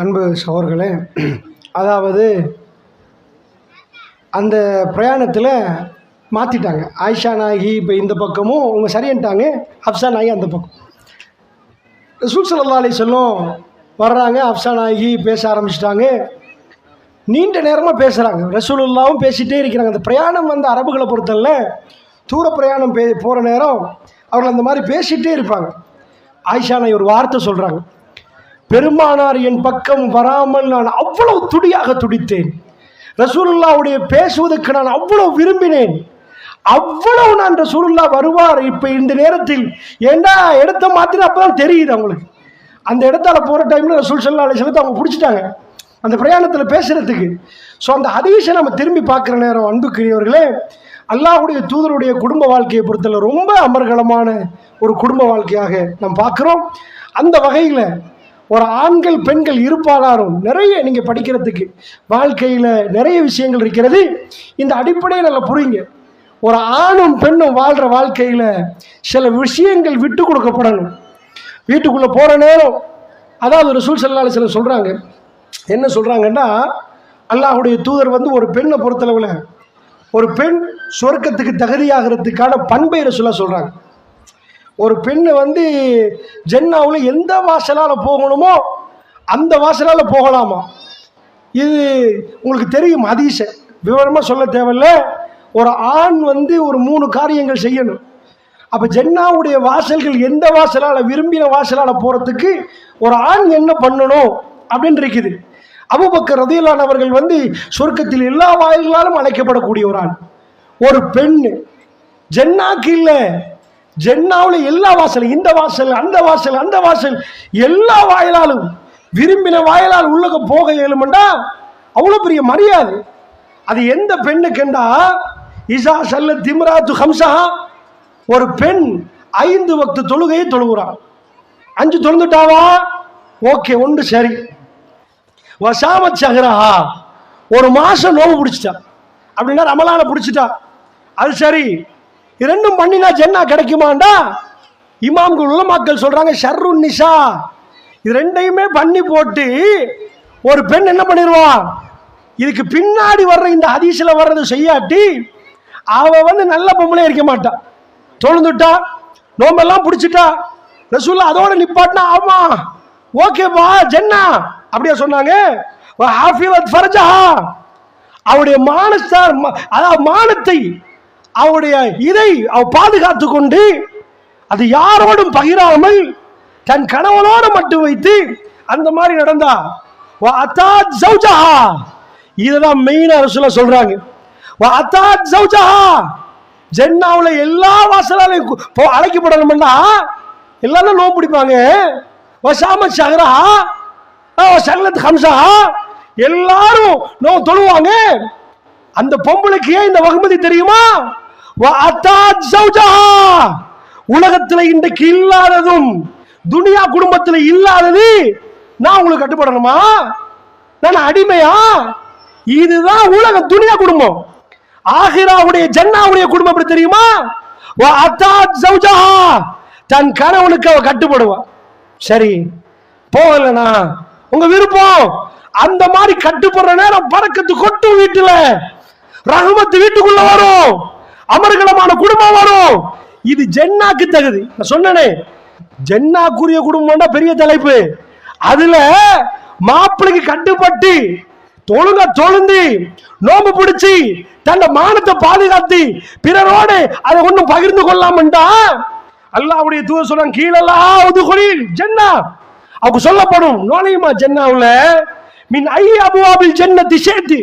அன்பு சகோதரர்களே அதாவது அந்த பிரயாணத்தில் மாற்றிட்டாங்க ஆயிஷா நாயகி இப்போ இந்த பக்கமும் அவங்க சரின்ட்டாங்க அப்சா நாயகி அந்த பக்கம். ரசூல் ஸல்லல்லாஹு சொல்லும் வர்றாங்க அப்சா நாயகி பேச ஆரம்பிச்சிட்டாங்க. நீண்ட நேரமாக பேசுகிறாங்க ரசூலுல்லாவும் பேசிகிட்டே இருக்கிறாங்க. அந்த பிரயாணம் வந்து அரபுகளை பொறுத்தல தூர பிரயாணம் பே போகிற நேரம் அவர்கள் அந்த மாதிரி பேசிகிட்டே இருப்பாங்க. ஆயிஷா நாயகி ஒரு வார்த்தை சொல்கிறாங்க பெருமானார் என் பக்கம் வராமல் நான் அவ்வளவு துடியாக துடித்தேன். ரசூலுல்லாவுடைய பேசுவதற்கு நான் அவ்வளவு விரும்பினேன். அவ்வளவு நான் ரசூலுல்லா வருவார். இப்போ இந்த நேரத்தில் ஏண்டா இடத்த மாத்திரம் அப்பதான் தெரியுது அவங்களுக்கு. அந்த இடத்தால போகிற டைமில் ரசூல் சல்லா அலிஸ்லத்தை அவங்க பிடிச்சிட்டாங்க. அந்த பிரயாணத்தில் பேசுறதுக்கு. ஸோ அந்த ஹதீஷை நம்ம திரும்பி பார்க்குற நேரம் அன்புக்குரியவர்களே அல்லாஹ்வுடைய தூதருடைய குடும்ப வாழ்க்கையை பொறுத்தல ரொம்ப அமர்கலமான ஒரு குடும்ப வாழ்க்கையாக நாம் பார்க்குறோம். அந்த வகையில் ஒரு ஆண்கள் பெண்கள் இருப்பாளாரும் நிறைய நீங்கள் படிக்கிறதுக்கு வாழ்க்கையில் நிறைய விஷயங்கள் இருக்கிறது. இந்த அடிப்படையை நல்லா புரியுங்க. ஒரு ஆணும் பெண்ணும் வாழ்கிற வாழ்க்கையில் சில விஷயங்கள் விட்டு கொடுக்கப்படணும். வீட்டுக்குள்ளே போகிற நேரம் அதாவது ஒரு சல்லாஹ் சில சொல்கிறாங்க என்ன சொல்கிறாங்கன்னா அல்லாஹுடைய தூதர் வந்து ஒரு பெண்ணை பொறுத்தளவில் ஒரு பெண் சொர்க்கத்துக்கு தகுதியாகிறதுக்கான பண்பை ரசூலா சொல்கிறாங்க ஒரு பெண்ணு வந்து ஜென்னாவில் எந்த வாசலால் போகணுமோ அந்த வாசலால் போகலாமா? இது உங்களுக்கு தெரியும் அதிச விவரமாக சொல்ல தேவையில்ல. ஒரு ஆண் வந்து ஒரு மூணு காரியங்கள் செய்யணும். அப்போ ஜென்னாவுடைய வாசல்கள் எந்த வாசலால் விரும்பின வாசலால் போகிறதுக்கு ஒரு ஆண் என்ன பண்ணணும் அப்படின்னு இருக்குது. அபுபக்கர் ரதியலான் அவர்கள் வந்து சொர்க்கத்தில் எல்லா வாயில்களாலும் அழைக்கப்படக்கூடிய ஒரு ஆண். ஒரு பெண் ஜென்னாக்கு இல்லை. ஜென்னாவில் எல்லா வாசல் இந்த வாசல் அந்த வாசல் அந்த வாசல் எல்லா வாயிலாலும் விரும்பின வாயிலால் உள்ளக போக இயலுமெண்டா? அவ்வளோ பெரிய மரியாதை. அது எந்த பெண்ணுக்குண்டா? இசா சல்ல திம்ராத்து ஹம்சா ஒரு பெண் ஐந்து வக்து தொழுகையை தொழுகிறான் அஞ்சு தொழுந்துட்டாவா? ஓகே ஒன்று சரி. வசாம சஹரஹா ஒரு மாதம் நோவு பிடிச்சிட்டா. அப்படின்னா ரமலான பிடிச்சிட்டா. அது சரி. இரண்டும் ரெண்டும் பண்ணினா ஜென்னா கிடைக்குமாண்டா? இமாம்கள் உலமாக்கள் சொல்றாங்க ஷர்ரு நிஷா இது ரெண்டையுமே பண்ணி போட்டு ஒரு பெண் என்ன பண்ணிடுவா இதுக்கு பின்னாடி வர்ற இந்த ஹதீஸில் வர்றது செய்யாட்டி அவ வந்து நல்ல பொம்பளை இருக்க மாட்டா. தொழுந்துட்டா நோம்பெல்லாம் பிடிச்சிட்டா. ரசூல்லா அதோட நிப்பாட்டினா ஆமா ஓகேப்பா ஜென்னா அப்படியா சொன்னாங்க. ஹாஃபிவத் ஃபர்ஜஹா. அவருடைய மானஸ்தார் ம- அதாவது மானத்தை அவருடைய இதை அவ பாதுகாத்து கொண்டு அது யாரோடும் பகிராமல் தன் கணவனோடு மட்டும் வைத்து அந்த மாதிரி நடந்தா. வ அத்தாத் ஜௌஜஹா. மெயின் அரசுல சொல்றாங்க. வ அத்தாத் ஜௌஜஹா. எல்லா வாசலாலையும் போ அழைக்கப்படணும்னா எல்லாரும் நோம்பு பிடிப்பாங்க. வசாம சஹரா சல்லத் ஹம்சா எல்லாரும் நோ தொழுவாங்க. அந்த பொம்பளுக்கு ஏன் இந்த வகுமதி தெரியுமா? உலகத்துல இன்றைக்கு இல்லாததும் துனியா குடும்பத்துல இல்லாதது நான் உங்களுக்கு கட்டுப்படணுமா? நான் அடிமையா? இதுதான் உலக துனியா குடும்பம். ஆஹிராவுடைய ஜன்னாவுடைய குடும்பம் எப்படி தெரியுமா? தன் கணவனுக்கு அவ கட்டுப்படுவா. சரி போகலனா உங்க விருப்பம். அந்த மாதிரி கட்டுப்படுற நேரம் பறக்கத்து கொட்டும் வீட்டுல. ரகுமத்து வீட்டுக்குள்ள வரும். அமர்கலமான குடும்பம் வரும். இது ஜென்னாக்கு தகுதி. நான் சொன்னனே ஜென்னாக்குரிய குடும்பம்னா பெரிய தலைப்பு. அதுல மாப்பிளைக்கு கட்டுப்பட்டு தொழுங்க தொழுந்து நோம்பு பிடிச்சி தன்னை மானத்தை பாதுகாத்து பிறரோடு அதை ஒன்றும் பகிர்ந்து கொள்ளாமண்டா அல்லாவுடைய தூதர் சொல்றாங்க கீழெல்லாம் ஒதுகுலில் ஜென்னா. அவங்க சொல்லப்படும் நோலையுமா ஜென்னாவுல? மின் ஐ அபுவாபில் ஜென்ன திசேத்து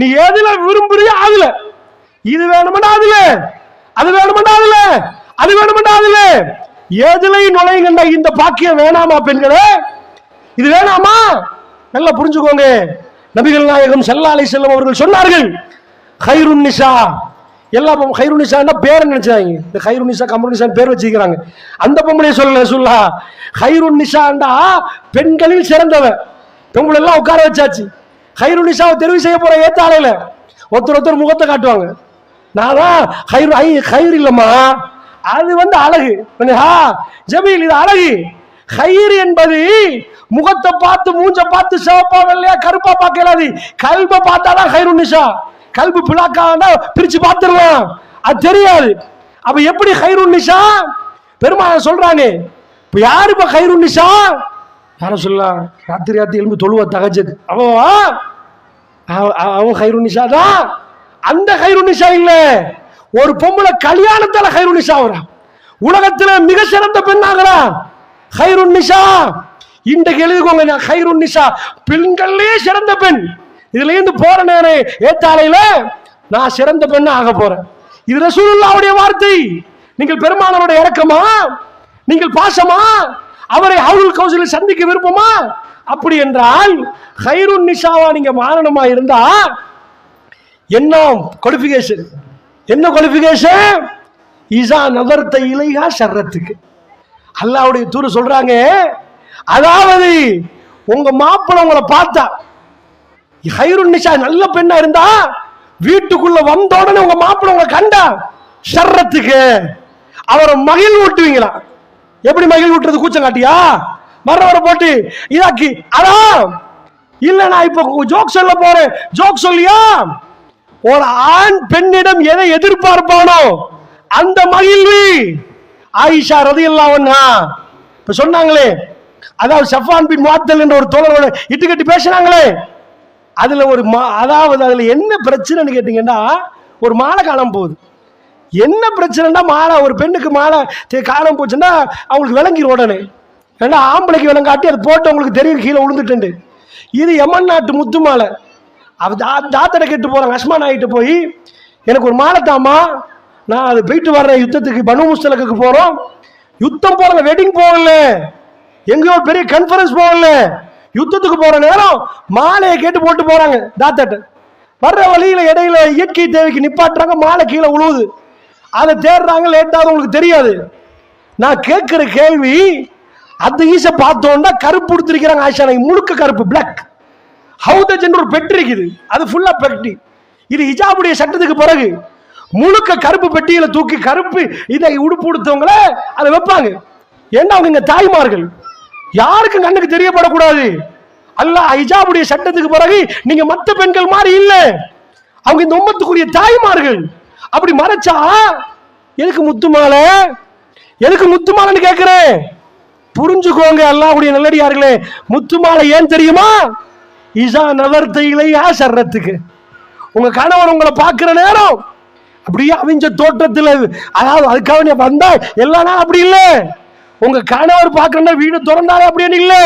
நீ எதுல விரும்புறியோ அதுல. இது வேணுமெண்டா அதுல? அது வேணுமெண்டா அதுல? அது வேணுமெண்டா அதுல? எதுலையும் நுழையுங்கண்டா இந்த பாக்கியம் வேணாமா பெண்களே? இது வேணாமா? நல்லா புரிஞ்சுக்கோங்க. நபிகள் நாயகம் செல்லா அலைஹி செல்லம் அவர்கள் சொன்னார்கள் ஹைருன் நிஷா எல்லா பொம் ஹைருனிஷா நிசான்னா பேர் நினைச்சாங்க? இந்த ஹைருன் நிசா கமருன் பேர் வச்சுக்கிறாங்க. அந்த பொம்பளைய சொல்லல சொல்லா ஹைருன் நிஷாண்டா பெண்களில் சிறந்தவன் பொம்பளை எல்லாம் உட்கார வச்சாச்சு. ஹைருன் தெரிவு செய்ய போற ஏத்தாலையில ஒருத்தர் ஒருத்தர் முகத்தை காட்டுவாங்க. நான் தான் ஹைரு ஐ ஹைர் இல்லம்மா. அது வந்து அழகு. ஹா ஜமீல் இது அழகு. ஹயிர் என்பது முகத்தை பார்த்து மூஞ்ச பார்த்து சிவப்பா வெள்ளையா கருப்பா பார்க்கலாது கல்பை பார்த்தாதான் ஹைரு நிஷா. கல்பு பிளாக்காண்டா பிரிச்சு பார்த்துடலாம் அது தெரியாது. அப்ப எப்படி ஹைரு நிஷா? பெருமாள் சொல்றாங்க இப்ப யாரு இப்ப ஹைரு நிஷா? யார சொல்லலாம் ராத்திரி ராத்திரி எலும்பு தொழுவ தகஜது. அவன் அவன் ஹைரு நிஷா தான் அந்த கைருநிஷா இல்ல. ஒரு பொம்பளை கல்யாணத்தால ஹைருனிஷா வரா உலகத்துல மிக சிறந்த பெண்ணாகிறா ஹைரு நிஷா இன்றைக்கு எழுதுக்கோங்க நான் நிஷா பெண்கள்லயே சிறந்த பெண். இதுல இருந்து போற நேரம் ஏத்தாலையில நான் சிறந்த பெண்ணா ஆக போறேன். இது ரசூலுல்லாவுடைய வார்த்தை. நீங்கள் பெருமானவருடைய இறக்கமா? நீங்கள் பாசமா? அவரை அவுல் கௌசலில் சந்திக்க விருப்பமா? அப்படி என்றால் ஹைருன் நிஷாவா நீங்க மாறணுமா இருந்தா என்ன குவாலிஃபிகேஷன் என்ன குவாலிஃபிகேஷன் ஈசா நகர்த்த இலையா சர்றத்துக்கு அல்லாவுடைய தூர் சொல்றாங்க அதாவது உங்க மாப்பிள்ள உங்களை பார்த்தா ஹைருன் நிஷா நல்ல பெண்ணா இருந்தா வீட்டுக்குள்ள வந்த உடனே உங்க மாப்பிள்ள உங்களை கண்டா சர்றத்துக்கு அவரை மகிழ் ஊட்டுவீங்களா? எப்படி மகிழ் ஊட்டுறது? கூச்சம் காட்டியா? வர போட்டு இதாக்கி அதான் இல்ல நான் இப்ப ஜோக் சொல்ல போறேன். ஜோக் சொல்லியா? ஒரு ஆண் பெண்ணிடம் எதை எதிர்பார்ப்பானோ அந்த மகிழ்வி. ஆயிஷா ரதியல்லாவண்ணா இப்ப சொன்னாங்களே அதாவது சஃபான் பின் முஅத்தல் என்ற ஒரு தோழரோட இட்டுக்கட்டி பேசினாங்களே. அதுல ஒரு மா- அதாவது அதுல என்ன பிரச்சனைன்னு கேட்டீங்கன்னா ஒரு மாலை காணாம போகுது. என்ன பிரச்சனைனா மாலை ஒரு பெண்ணுக்கு மாலை தே- காணாம போச்சுன்னா அவங்களுக்கு விளங்கிடும் உடனே. ஏன்னா ஆம்பளைக்கு விளங்காட்டி அது போட்டு அவங்களுக்கு தெரியும் கீழே விழுந்துட்டு இது எமன் நாட்டு முத்து மாலை. அவ தா தாத்தடை கெட்டு போகிறாங்க அஸ்மான் ஆகிட்டு போய் எனக்கு ஒரு மாலை நான் அது போயிட்டு வர்றேன் யுத்தத்துக்கு பனு முஸ்தலக்கு போகிறோம் யுத்தம் போறல வெட்டிங் போகல. எங்கேயோ பெரிய கான்ஃபரன்ஸ் போகல. யுத்தத்துக்கு போகிற நேரம் மாலையை கேட்டு போட்டு போகிறாங்க தாத்தாட்ட. வர்ற வழியில் இடையில இயற்கை தேவைக்கு நிப்பாட்டுறாங்க மாலை கீழே உழுவுது. அதை தேடுறாங்க லேட்டாக உங்களுக்கு தெரியாது. நான் கேட்குற கேள்வி அந்த ஈச பார்த்தோன்னா கருப்பு கொடுத்துருக்கிறாங்க ஆயிஷா. முழுக்க கருப்பு பிளாக் ஹவுதஜன் ஒரு பெட்டி இருக்குது. அது ஃபுல்லா பெட்டி. இது ஹிஜாபுடைய சட்டத்துக்கு பிறகு முழுக்க கருப்பு பெட்டியில தூக்கி கருப்பு இதை உடுப்பு உடுத்தவங்கள அதை வைப்பாங்க. ஏன்னா அவங்க இங்க தாய்மார்கள்? யாருக்கும் கண்ணுக்கு தெரியப்படக்கூடாது. அல்லாஹ் ஹிஜாபுடைய சட்டத்துக்கு பிறகு நீங்க மற்ற பெண்கள் மாதிரி இல்லை. அவங்க இந்த உம்மத்துக்குரிய தாய்மார்கள். அப்படி மறைச்சா எதுக்கு முத்து மாலை? எதுக்கு முத்து மாலைன்னு கேட்கிறேன் புரிஞ்சுக்கோங்க அல்லாவுடைய நல்லடியார்களே. முத்து மாலை ஏன் தெரியுமா? இசா நவர்த்தையிலையா இலையா சர்றத்துக்கு. உங்க கணவர் உங்களை பார்க்குற நேரம் அப்படியே அவிஞ்ச தோட்டத்தில் அதாவது அதுக்காக நீ வந்தா எல்லா நாள் அப்படி இல்லை. உங்க கணவர் பார்க்கறனா வீடு திறந்தாலே அப்படின்னு இல்லை.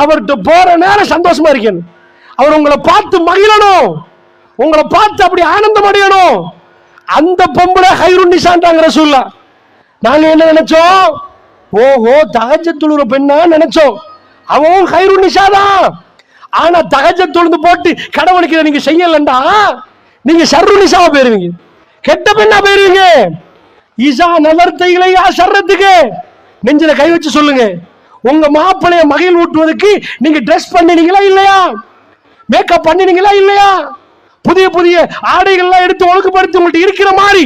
அவர்கிட்ட போற நேரம் சந்தோஷமா இருக்கணும். அவர் உங்களை பார்த்து மகிழணும். உங்களை பார்த்து அப்படி ஆனந்தம் அடையணும். அந்த பொம்பளை ஹைருன் நிசான்டாங்க ரசூல்லா. நாங்க என்ன நினைச்சோம்? ஓஹோ தகஜ பெண்ணா நினைச்சோம். அவன் ஹைரு நிஷாதான் ஆனா தகஜ தொழுந்து போட்டு கடவுளுக்கு நீங்க செய்யலண்டா? நீங்க சர்ரு போயிருவீங்க. கெட்ட பெண்ணா போயிருவீங்க. ஈசா நலர்த்த இலையா சர்றத்துக்கு? நெஞ்சில கை வச்சு சொல்லுங்க. உங்க மாப்பிளைய மகிழ் ஊட்டுவதற்கு நீங்க ட்ரெஸ் பண்ணினீங்களா இல்லையா? மேக்கப் பண்ணினீங்களா இல்லையா? புதிய புதிய ஆடைகள்லாம் எடுத்து ஒழுங்குபடுத்தி உங்கள்ட்ட இருக்கிற மாதிரி.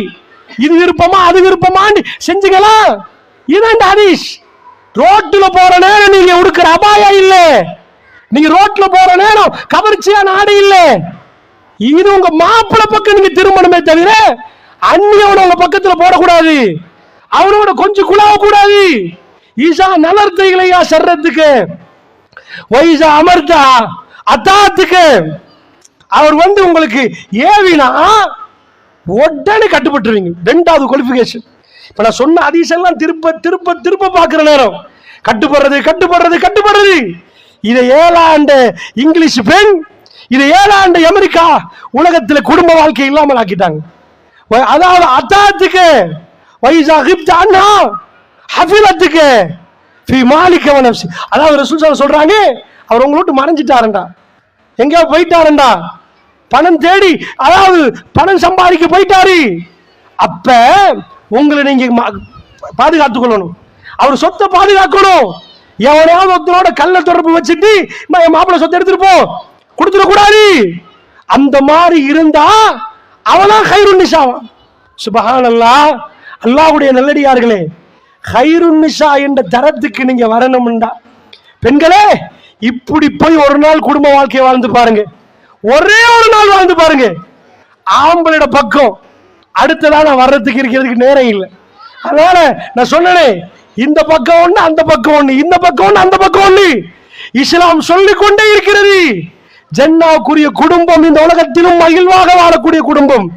இது விருப்பமா அது விருப்பமான்னு செஞ்சுங்களா? இதான் ஹதீஸ் ரோட்டில் போற நேரம் நீங்க உடுக்கிற அபாயம் இல்லை. நீங்க ரோட்ல போற நேரம் கவர்ச்சியான ஆடை இல்ல. இது உங்க மாப்பிள்ளை பக்கம் நீங்க திருமணமே தவிர அந்நியவன உங்க பக்கத்துல போடக்கூடாது. அவனோட கொஞ்சம் குழாவ கூடாது ஈசா நலர்த்தைகளையா சர்றதுக்கு. வைசா அமர்த்தா அத்தாத்துக்கு. அவர் வந்து உங்களுக்கு ஏவினா உடனே கட்டுப்பட்டுருவீங்க. ரெண்டாவது குவாலிஃபிகேஷன் இப்போ நான் சொன்ன அதிசெல்லாம் திருப்ப திருப்ப திருப்ப பார்க்குற நேரம். கட்டுப்படுறது கட்டுப்படுறது கட்டுப்படுறது. இதை ஏழாண்டு இங்கிலீஷ் பெண் இதை ஏழாண்டு அமெரிக்கா உலகத்தில் குடும்ப வாழ்க்கை இல்லாமல் ஆக்கிட்டாங்க. அதாவது அத்தாத்துக்கு வைசா ஹிப்த் அண்ணா ஹஃபிலத்துக்கு ஃபி மாலிக அதாவது ரசூல் ஸல்லல்லாஹு சொல்றாங்க அவர் உங்களை விட்டு மறைஞ்சிட்டாருண்டா. எங்கேயோ போயிட்டாருண்டா. பணம் தேடி அதாவது பணம் சம்பாதிக்க போயிட்டாரு. அப்ப உங்களை நீங்க பாதுகாத்துக் கொள்ளணும். அவர் சொத்தை பாதுகாக்கணும். எவனையாவது ஒருத்தனோட கல்லை தொடர்பு வச்சுட்டு மாப்பிள்ள என் மாப்பிள்ளை சொத்தை எடுத்துருப்போம் கொடுத்துட கூடாது. அந்த மாதிரி இருந்தா அவனா ஹைருன் நிஷாவான் சுபஹான் அல்லாஹ் அல்லாஹ்வுடைய நல்லடியார்களே ஹைருன்னிஷா என்ற தரத்துக்கு நீங்க வரணும்டா. பெண்களே இப்படி போய் ஒரு நாள் குடும்ப வாழ்க்கையை வாழ்ந்து பாருங்க. ஒரே ஒரு நாள் வாழ்ந்து பாருங்க. ஆம்பளோட பக்கம். அடுத்ததா நான் வர்றதுக்கு இருக்கிறதுக்கு நேரம் இல்லை. அதனால நான் சொன்னேனே இந்த பக்கம் ஒண்ணு அந்த பக்கம் ஒண்ணு இந்த பக்கம் ஒண்ணு அந்த பக்கம் ஒண்ணு. இஸ்லாம் சொல்லிக் கொண்டே இருக்கிறது. ஜன்னாவுக்குரிய குடும்பம் இந்த உலகத்திலும் மகிழ்வாக வாழக்கூடிய குடும்பம்.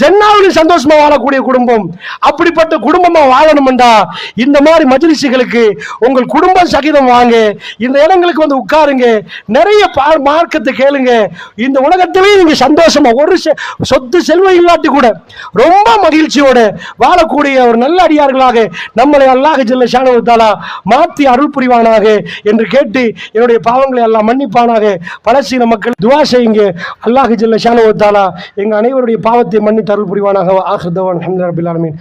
ஜன்னாவிலும் சந்தோஷமா வாழக்கூடிய குடும்பம். அப்படிப்பட்ட குடும்பமா வாழணும்டா இந்த மாதிரி மஜ்லிஸுகளுக்கு உங்கள் குடும்பம் சகிதம் வாங்க இந்த இடங்களுக்கு வந்து உட்காருங்க நிறைய பா- மார்க்கத்தை கேளுங்க. இந்த உலகத்திலேயே நீங்க சந்தோஷமா ஒரு செ- சொத்து செல்வம் இல்லாட்டி கூட ரொம்ப மகிழ்ச்சியோட வாழக்கூடிய ஒரு நல்ல அடியார்களாக நம்மளை அல்லாஹ் ஜல்ல ஷானவுத்தாலா மாற்றி அருள் புரிவானாக என்று கேட்டு என்னுடைய பாவங்களை எல்லாம் மன்னிப்பானாக. பலசீன மக்கள் துவா செய்யுங்க. அல்லாஹ் ஜில்ல ஷானவுத்தாலா எங்க அனைவருடைய பாவத்தை மன்னி அருள் புரிவானாக ஆஹ்தவான் அஹமது ரபில் ஆலமீன்